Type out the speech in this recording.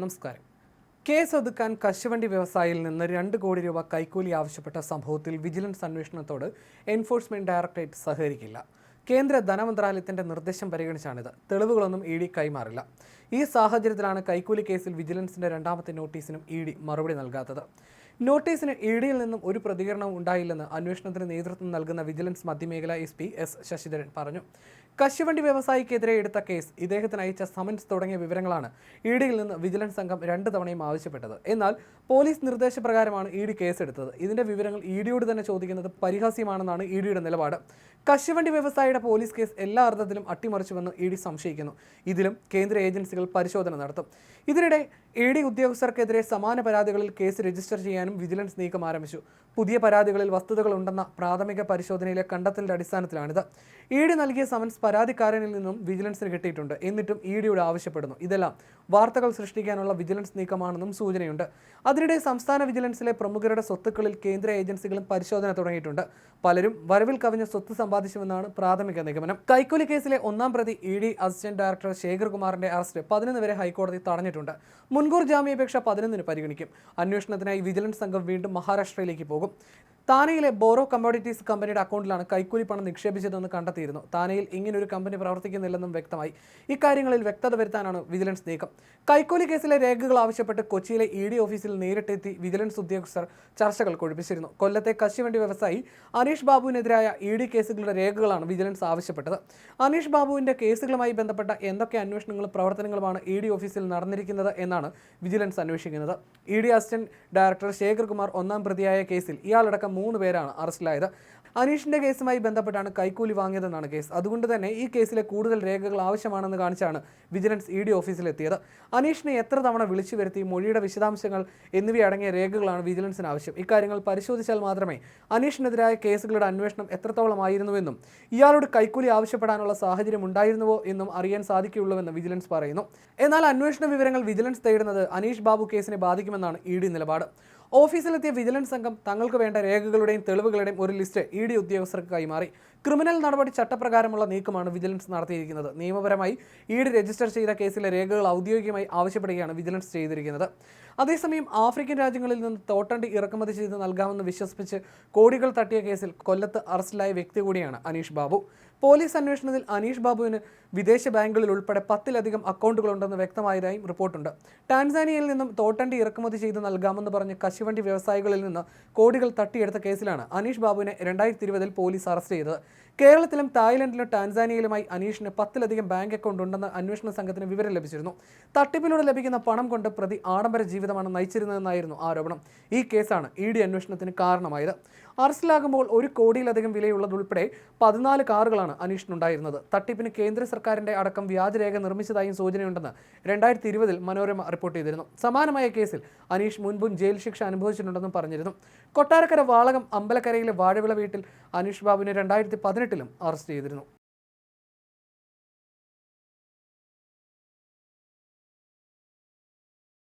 നമസ്കാരം. കേസ് ഒതുക്കാൻ കശുവണ്ടി വ്യവസായിയിൽ നിന്ന് രണ്ട് കോടി രൂപ കൈക്കൂലി ആവശ്യപ്പെട്ട സംഭവത്തിൽ വിജിലൻസ് അന്വേഷണത്തോട് എൻഫോഴ്സ്മെന്റ് ഡയറക്ടറേറ്റ് സഹകരിക്കില്ല. കേന്ദ്ര ധനമന്ത്രാലയത്തിന്റെ നിർദ്ദേശം പരിഗണിച്ചാണിത്. തെളിവുകളൊന്നും ഇ ഡി കൈമാറില്ല. ഈ സാഹചര്യത്തിലാണ് കൈക്കൂലി കേസിൽ വിജിലൻസിന്റെ രണ്ടാമത്തെ നോട്ടീസിനും ഇ ഡി മറുപടി നൽകാത്തത്. നോട്ടീസിന് ഇ ഡിയിൽ നിന്നും ഒരു പ്രതികരണവും ഉണ്ടായില്ലെന്ന് അന്വേഷണത്തിന് നേതൃത്വം നൽകുന്ന വിജിലൻസ് മധ്യമേഖല എസ് പി എസ് ശശിധരൻ പറഞ്ഞു. കശുവണ്ടി വ്യവസായിക്കെതിരെ എടുത്ത കേസ് ഇദ്ദേഹത്തിന് അയച്ച സമൻസ് തുടങ്ങിയ വിവരങ്ങളാണ് ഇ ഡിയിൽ നിന്ന് വിജിലൻസ് സംഘം രണ്ട് തവണയും ആവശ്യപ്പെട്ടത്. എന്നാൽ പോലീസ് നിർദ്ദേശപ്രകാരമാണ് ഇ ഡി കേസെടുത്തത്. ഇതിന്റെ വിവരങ്ങൾ ഇ ഡിയോട് തന്നെ ചോദിക്കുന്നത് പരിഹാസ്യമാണെന്നാണ് ഇ ഡിയുടെ നിലപാട്. കശുവണ്ടി വ്യവസായിയുടെ പോലീസ് കേസ് എല്ലാ അർത്ഥത്തിലും അട്ടിമറിച്ചുവെന്ന് ഇ ഡി സംശയിക്കുന്നു. ഇതിലും കേന്ദ്ര ഏജൻസികൾ പരിശോധന നടത്തും. ഇതിനിടെ ഇ ഡി ഉദ്യോഗസ്ഥർക്കെതിരെ സമാന പരാതികളിൽ കേസ് രജിസ്റ്റർ ചെയ്യാനും വിജിലൻസ് നീക്കം ആരംഭിച്ചു. പുതിയ പരാതികളിൽ വസ്തുതകളുണ്ടെന്ന പ്രാഥമിക പരിശോധനയിലെ കണ്ടെത്തലിന്റെ അടിസ്ഥാനത്തിലാണിത്. ഇ ഡി നൽകിയ സമൻസ് പരാതിക്കാരനിൽ നിന്നും വിജിലൻസിന് കിട്ടിയിട്ടുണ്ട്. എന്നിട്ടും ഇ ഡിയോട് ആവശ്യപ്പെടുന്നു. ഇതെല്ലാം വാർത്തകൾ സൃഷ്ടിക്കാനുള്ള വിജിലൻസ് നീക്കമാണെന്നും സൂചനയുണ്ട്. അതിനിടെ സംസ്ഥാന വിജിലൻസിലെ പ്രമുഖരുടെ സ്വത്തുക്കളിൽ കേന്ദ്ര ഏജൻസികളും പരിശോധന തുടങ്ങിയിട്ടുണ്ട്. പലരും വരവിൽ കവിഞ്ഞ സ്വത്ത് സമ്പാദിച്ചുവെന്നാണ് പ്രാഥമിക നിഗമനം. കൈക്കൂലി കേസിലെ ഒന്നാം പ്രതി ഇ ഡി അസിസ്റ്റന്റ് ഡയറക്ടർ ശേഖർകുമാറിന്റെ അറസ്റ്റ് പതിനൊന്ന് വരെ ഹൈക്കോടതി തടഞ്ഞിട്ടുണ്ട്. മുൻകൂർ ജാമ്യാപേക്ഷ പതിനൊന്നിന് പരിഗണിക്കും. അന്വേഷണത്തിനായി വിജിലൻസ് സംഘം വീണ്ടും മഹാരാഷ്ട്രയിലേക്ക് പോകും. താനെയിലെ ബോറോ കമ്മോഡിറ്റീസ് കമ്പനിയുടെ അക്കൗണ്ടിലാണ് കൈക്കൂലി പണം നിക്ഷേപിച്ചതെന്ന് കണ്ടെത്തിയിരുന്നു. താനെയിൽ ഇങ്ങനൊരു കമ്പനി പ്രവർത്തിക്കുന്നില്ലെന്നും വ്യക്തമായി. ഇക്കാര്യങ്ങളിൽ വ്യക്തത വരുത്താനാണ് വിജിലൻസ് നീക്കം. കൈക്കൂലി കേസിലെ രേഖകൾ ആവശ്യപ്പെട്ട് കൊച്ചിയിലെ ഇ ഡി ഓഫീസിൽ നേരിട്ടെത്തി വിജിലൻസ് ഉദ്യോഗസ്ഥർ ചർച്ചകൾ കൊഴുപ്പിച്ചിരുന്നു. കൊല്ലത്തെ കശുവണ്ടി വ്യവസായി അനീഷ് ബാബുവിനെതിരായ ഇ ഡി കേസുകളുടെ രേഖകളാണ് വിജിലൻസ് ആവശ്യപ്പെട്ടത്. അനീഷ് ബാബുവിന്റെ കേസുകളുമായി ബന്ധപ്പെട്ട എന്തൊക്കെ അന്വേഷണങ്ങളും പ്രവർത്തനങ്ങളുമാണ് ഇ ഡി ഓഫീസിൽ നടന്നിരിക്കുന്നത് എന്നാണ് വിജിലൻസ് അന്വേഷിക്കുന്നത്. E D assistant director Shekhar Kumar ഒന്നാം പ്രതിയായ കേസിൽ ഇയാളടക്കം മൂന്ന് പേരാണ് അറസ്റ്റിലായത്. അനീഷിന്റെ കേസുമായി ബന്ധപ്പെട്ടാണ് കൈക്കൂലി വാങ്ങിയതെന്നാണ് കേസ്. അതുകൊണ്ട് തന്നെ ഈ കേസിലെ കൂടുതൽ രേഖകൾ ആവശ്യമാണെന്ന് കാണിച്ചാണ് വിജിലൻസ് ഇ ഡി ഓഫീസിലെത്തിയത്. അനീഷിനെ എത്ര തവണ വിളിച്ചു വരുത്തി മൊഴിയുടെ വിശദാംശങ്ങൾ എന്നിവയടങ്ങിയ രേഖകളാണ് വിജിലൻസിന് ആവശ്യം. ഇക്കാര്യങ്ങൾ പരിശോധിച്ചാൽ മാത്രമേ അനീഷിനെതിരായ കേസുകളുടെ അന്വേഷണം എത്രത്തോളമായിരുന്നുവെന്നും ഇയാളോട് കൈക്കൂലി ആവശ്യപ്പെടാനുള്ള സാഹചര്യം ഉണ്ടായിരുന്നുവോ എന്നും അറിയാൻ സാധിക്കുകയുള്ളൂവെന്ന് വിജിലൻസ് പറയുന്നു. എന്നാൽ അന്വേഷണ വിവരങ്ങൾ വിജിലൻസ് തേടുന്നത് അനീഷ് ബാബു കേസിനെ ബാധിക്കുമെന്നാണ് ഇ ഡി നിലപാട്. ഓഫീസിലെത്തിയ വിജിലൻസ് സംഘം തങ്ങൾക്ക് വേണ്ട രേഖകളുടെയും തെളിവുകളുടെയും ഒരു ലിസ്റ്റ് ഇ ഡി ഉദ്യോഗസ്ഥർക്ക് കൈമാറി. ക്രിമിനൽ നടപടി ചട്ടപ്രകാരമുള്ള നീക്കമാണ് വിജിലൻസ് നടത്തിയിരിക്കുന്നത്. നിയമപരമായി ഇ ഡി രജിസ്റ്റർ ചെയ്ത കേസിലെ രേഖകൾ ഔദ്യോഗികമായി ആവശ്യപ്പെടുകയാണ് വിജിലൻസ് ചെയ്തിരിക്കുന്നത്. അതേസമയം ആഫ്രിക്കൻ രാജ്യങ്ങളിൽ നിന്ന് തോട്ടണ്ടി ഇറക്കുമതി ചെയ്ത് നൽകാമെന്ന് വിശ്വസിപ്പിച്ച് കോടികൾ തട്ടിയ കേസിൽ കൊല്ലത്ത് അറസ്റ്റിലായ വ്യക്തി കൂടിയാണ് അനീഷ് ബാബു. പോലീസ് അന്വേഷണത്തിൽ അനീഷ് ബാബുവിന് വിദേശ ബാങ്കുകളിൽ ഉൾപ്പെടെ പത്തിലധികം അക്കൗണ്ടുകളുണ്ടെന്ന് വ്യക്തമായതായും റിപ്പോർട്ടുണ്ട്. ടാൻസാനിയയിൽ നിന്നും തോട്ടണ്ടി ഇറക്കുമതി ചെയ്ത് നൽകാമെന്ന് പറഞ്ഞ് കശുവണ്ടി വ്യവസായികളിൽ നിന്ന് കോടികൾ തട്ടിയെടുത്ത കേസിലാണ് അനീഷ് ബാബുവിനെ രണ്ടായിരത്തി ഇരുപതിൽ പോലീസ് അറസ്റ്റ് ചെയ്തത്. കേരളത്തിലും തായ്ലൻഡിലും ടാൻസാനിയയിലുമായി അനീഷിന് പത്തിലധികം ബാങ്ക് അക്കൗണ്ട് ഉണ്ടെന്ന് അന്വേഷണ സംഘത്തിന് വിവരം ലഭിച്ചിരുന്നു. തട്ടിപ്പിലൂടെ ലഭിക്കുന്ന പണം കൊണ്ട് പ്രതി ആഡംബര ജീവിതമാണ് നയിച്ചിരുന്നതെന്നായിരുന്നു ആരോപണം. ഈ കേസാണ് ഇ ഡി അന്വേഷണത്തിന് കാരണമായത്. അറസ്റ്റിലാകുമ്പോൾ ഒരു കോടിയിലധികം വിലയുള്ളതുൾപ്പെടെ പതിനാല് കാറുകളാണ് അനീഷിനുണ്ടായിരുന്നത്. തട്ടിപ്പിന് കേന്ദ്ര സർക്കാരിന്റെ അടക്കം വ്യാജരേഖ നിർമ്മിച്ചതായും സൂചനയുണ്ടെന്ന് രണ്ടായിരത്തി ഇരുപതിൽ മനോരമ റിപ്പോർട്ട് ചെയ്തിരുന്നു. സമാനമായ കേസിൽ അനീഷ് മുൻപും ജയിൽ ശിക്ഷ അനുഭവിച്ചിട്ടുണ്ടെന്നും പറഞ്ഞിരുന്നു. കൊട്ടാരക്കര വാളകം അമ്പലക്കരയിലെ വാഴവിള വീട്ടിൽ അനീഷ് ബാബുവിനെ രണ്ടായിരത്തി പതിനെട്ടിലും അറസ്റ്റ് ചെയ്തിരുന്നു.